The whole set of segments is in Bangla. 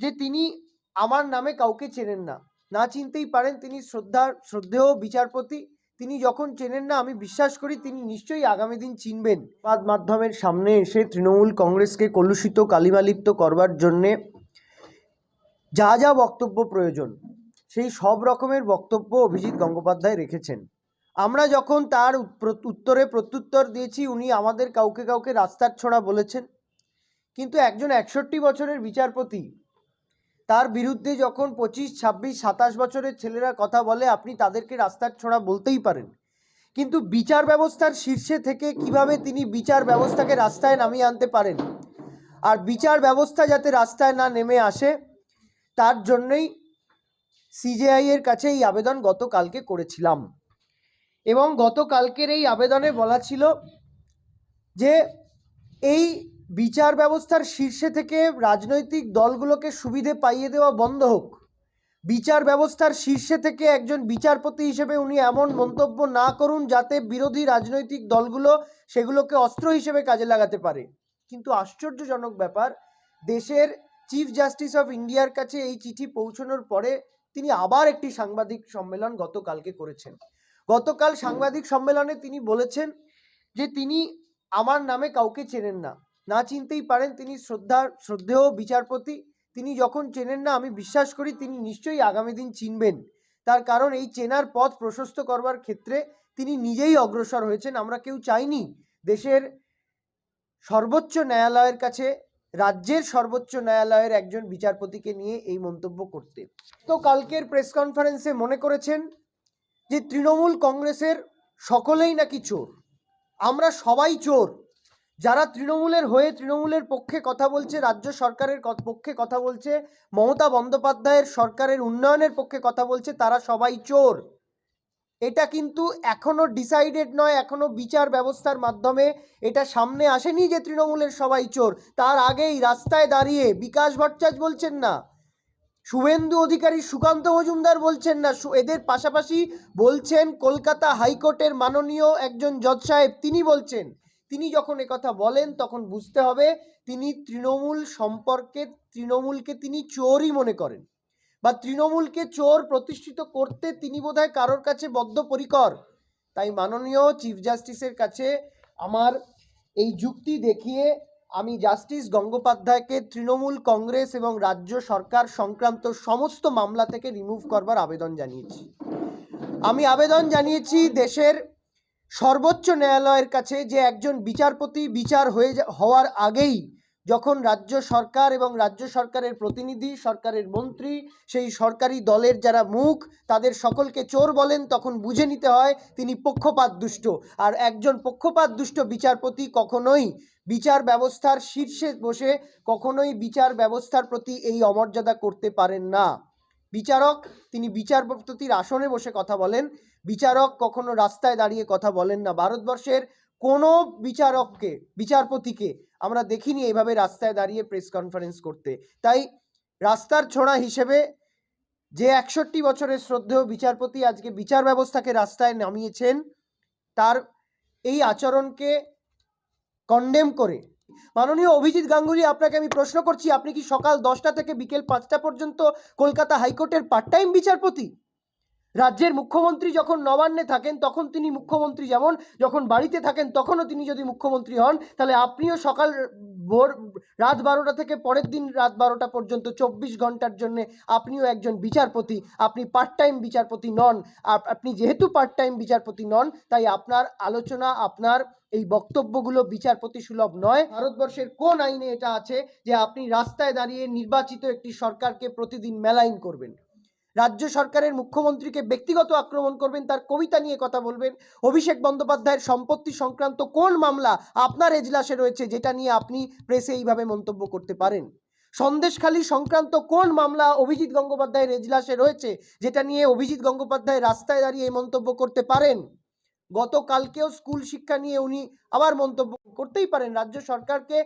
যে তিনি আমার নামে কাউকে চেনেন না। না চিনতেই পারেন তিনি শ্রদ্ধার, শ্রদ্ধেয় বিচারপতি। তিনি যখন চেনেন না, আমি বিশ্বাস করি তিনি নিশ্চয়ই আগামী দিন চিনবেন। সংবাদ মাধ্যমের সামনে এসে তৃণমূল কংগ্রেসকে কলুষিত, কালিমালিপ্ত করবার জন্যে যা যা বক্তব্য প্রয়োজন, সেই সব রকমের বক্তব্য অভিজিৎ গঙ্গোপাধ্যায় রেখেছেন। আমরা যখন তার উত্তরে প্রত্যুত্তর দিয়েছি, উনি আমাদের কাউকে কাউকে রাস্তার ছোঁড়া বলেছেন। কিন্তু একজন একষট্টি বছরের বিচারপতি তার বিরুদ্ধে যখন পঁচিশ, ছাব্বিশ, সাতাশ বছরের ছেলেরা কথা বলে, আপনি তাদেরকে রাস্তার ছোড়া বলতেই পারেন। কিন্তু বিচার ব্যবস্থার শীর্ষে থেকে কীভাবে তিনি বিচার ব্যবস্থাকে রাস্তায় নামিয়ে আনতে পারেন? আর বিচার ব্যবস্থা যাতে রাস্তায় না নেমে আসে, তার জন্যই সিজেআই এর কাছে এই আবেদন গতকালকে করেছিলাম। এবং গতকালকের এই আবেদনে বলা ছিল যে, এই বিচার ব্যবস্থার শীর্ষে থেকে রাজনৈতিক দলগুলোকে সুবিধে পাইয়ে দেওয়া বন্ধ হোক। বিচার ব্যবস্থার শীর্ষে থেকে একজন বিচারপতি হিসেবে উনি এমন মন্তব্য না করুন যাতে বিরোধী রাজনৈতিক দলগুলো সেগুলোকে অস্ত্র হিসেবে কাজে লাগাতে পারে। কিন্তু আশ্চর্যজনক ব্যাপার, দেশের চিফ জাস্টিস অফ ইন্ডিয়ার কাছে এই চিঠি পৌঁছানোর পরে তিনি আবার একটি সাংবাদিক সম্মেলন গতকালকে করেছেন। গতকাল সাংবাদিক সম্মেলনে তিনি বলেছেন যে তিনি আমার নামে কাউকে চেনেন না। না চিনতেই পারেন, তিনি শ্রদ্ধার, শ্রদ্ধেয় বিচারপতি। তিনি যখন চেনেন না, আমি বিশ্বাস করি তিনি নিশ্চয়ই আগামী দিন চিনবেন। তার কারণ এই চেনার পথ প্রশস্ত করবার ক্ষেত্রে তিনি নিজেই অগ্রসর হয়েছেন। আমরা কেউ চাইনি দেশের সর্বোচ্চ ন্যায়ালয়ের কাছে, রাজ্যের সর্বোচ্চ ন্যায়ালয়ের একজন বিচারপতিকে নিয়ে এই মন্তব্য করতে। তো কালকের প্রেস কনফারেন্সে মনে করেছেন যে তৃণমূল কংগ্রেসের সকলেই নাকি চোর। আমরা সবাই চোর। যারা তৃণমূলের হয়ে তৃণমূলের পক্ষে কথা বলছে, রাজ্য সরকারের পক্ষে কথা বলছে, মমতা বন্দ্যোপাধ্যায়ের সরকারের উন্নয়নের পক্ষে কথা বলছে, তারা সবাই চোর। এটা কিন্তু এখনও ডিসাইডেড নয়, এখনও বিচার ব্যবস্থার মাধ্যমে এটা সামনে আসেনি যে তৃণমূলের সবাই চোর। তার আগেই রাস্তায় দাঁড়িয়ে বিকাশ ভট্টাচার্য বলছেন না, শুভেন্দু অধিকারী সুকান্ত মজুমদার বলছেন না এদের পাশাপাশি বলছেন কলকাতা হাইকোর্টের মাননীয় একজন জজ সাহেব, তিনি বলছেন তিনি যখন কথা বলেন, তখন বুঝতে হবে তিনি তৃণমূল সম্পর্কে, তৃণমূলকে তিনি চোরই মনে করেন। বা তৃণমূলকে চোর প্রতিষ্ঠিত করতে তিনি বোধহয় কারোর কাছে বদ্ধপরিকর। তাই মাননীয় চিফ জাস্টিসের কাছে আমার এই যুক্তি দেখিয়ে আমি জাস্টিস গঙ্গোপাধ্যায়কে তৃণমূল কংগ্রেস এবং রাজ্য সরকার সংক্রান্ত সমস্ত মামলা থেকে রিমুভ করবার আবেদন জানিয়েছি। আমি আবেদন জানিয়েছি দেশের সর্বোচ্চ ন্যায়ালয়ের কাছে যে একজন বিচারপতি বিচার হয়ে হওয়ার আগেই যখন রাজ্য সরকার এবং রাজ্য সরকারের প্রতিনিধি, সরকারের মন্ত্রী, সেই সরকারি দলের যারা মুখ, তাদের সকলকে চোর বলেন, তখন বুঝে নিতে হয় তিনি পক্ষপাত দুষ্ট আর একজন পক্ষপাত দুষ্ট বিচারপতি কখনোই বিচার ব্যবস্থার শীর্ষে বসে কখনোই বিচার ব্যবস্থার প্রতি এই অমর্যাদা করতে পারেন না। বিচারক, তিনি বিচারপতির আসনে বসে কথা বলেন। বিচারক কখনো রাস্তায় দাঁড়িয়ে কথা বলেন না। ভারতবর্ষের কোনো বিচারককে, বিচারপতিকে আমরা দেখিনি এইভাবে রাস্তায় দাঁড়িয়ে প্রেস কনফারেন্স করতে। তাই রাস্তার ছোঁড়া হিসেবে যে একষট্টি বছরের শ্রদ্ধেয় বিচারপতি আজকে বিচার ব্যবস্থাকে রাস্তায় নামিয়েছেন, তার এই আচরণকে কন্ডেম করে মাননীয় অভিজিৎ গাঙ্গুলি, আপনাকে আমি প্রশ্ন করছি, আপনি কি সকাল দশটা থেকে বিকেল পাঁচটা পর্যন্ত কলকাতা হাইকোর্টের পার্ট টাইম বিচারপতি? রাজ্যের মুখ্যমন্ত্রী যখন নবান্নে থাকেন, তখন তিনি মুখ্যমন্ত্রী যেমন, যখন বাড়িতে থাকেন, তখনও তিনি যদি মুখ্যমন্ত্রী হন, তাহলে আপনিও সকাল ভোর রাত বারোটা থেকে পরের দিন রাত বারোটা পর্যন্ত চব্বিশ ঘণ্টার জন্য আপনিও একজন বিচারপতি, আপনি পার্ট টাইম বিচারপতি নন। আপনি যেহেতু পার্ট টাইম বিচারপতি নন, তাই আপনার আলোচনা, আপনার এই বক্তব্যগুলো বিচারপতি সুলভ নয়। ভারতবর্ষের কোন আইনে এটা আছে যে আপনি রাস্তায় দাঁড়িয়ে নির্বাচিত একটি সরকারকে প্রতিদিন মেলাইন করবেন? রাজ্য সরকারের মুখ্যমন্ত্রীকে ব্যক্তিগত আক্রমণ করবেন, তার কবিতা নিয়ে কথা বলবেন। অভিষেক বন্দ্যোপাধ্যায়ের সম্পত্তি সংক্রান্ত কোন মামলা আপনার এজলাসে রয়েছে যেটা নিয়ে আপনি প্রেসে এইভাবে মন্তব্য করতে পারেন? সন্দেশখালী সংক্রান্ত কোন মামলা অভিজিৎ গঙ্গোপাধ্যায়ের এজলাসে রয়েছে যেটা নিয়ে অভিজিৎ গঙ্গোপাধ্যায় রাস্তায় দাঁড়িয়ে এই মন্তব্য করতে পারেন? গতকালকেও স্কুল শিক্ষা নিয়ে উনি আবার মন্তব্য করতেই পারেন। রাজ্য সরকারকে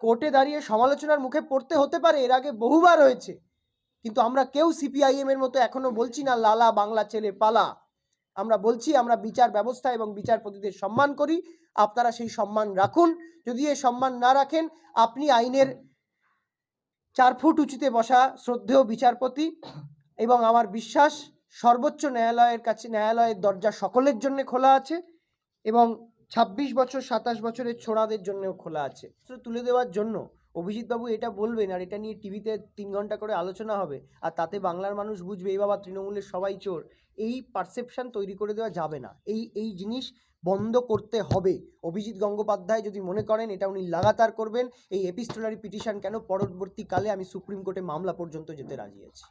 কোর্টে দাঁড়িয়ে সমালোচনার মুখে পড়তে হতে পারে, এর আগে বহুবার হয়েছে। কিন্তু আমরা কেউ সিপিআইএম এর মতো এখনও বলছি না, লালা বাংলা ছেলে পালা। আমরা বলছি আমরা বিচার ব্যবস্থা এবং বিচারপতিদের সম্মান করি, আপনারা সেই সম্মান রাখুন। যদি এ সম্মান না রাখেন, আপনি আইনের চার ফুট উঁচুতে বসা শ্রদ্ধেয় বিচারপতি এবং আমার বিশ্বাস সর্বোচ্চ ন্যায়ালয়ের কাছে, ন্যায়ালয়ের দরজা সকলের জন্য খোলা আছে এবং ছাব্বিশ বছর, সাতাশ বছরের ছোড়াদের জন্যও খোলা আছে। তুলে দেওয়ার জন্য অভিজিৎবাবু এটা বলবেন, আর এটা নিয়ে টিভিতে তিন ঘণ্টা করে আলোচনা হবে, আর তাতে বাংলার মানুষ বুঝবে, এই বাবা তৃণমূলের সবাই চোর। এই পারসেপশন তৈরি করে দেওয়া যাবে না। এই এই জিনিস বন্ধ করতে হবে। অভিজিৎ গঙ্গোপাধ্যায় যদি মনে করেন, এটা উনি লাগাতার করবেন। এই এপিস্টোলারি পিটিশন কেন পরবর্তীকালে আমি সুপ্রিম কোর্টে মামলা পর্যন্ত যেতে রাজি আছি।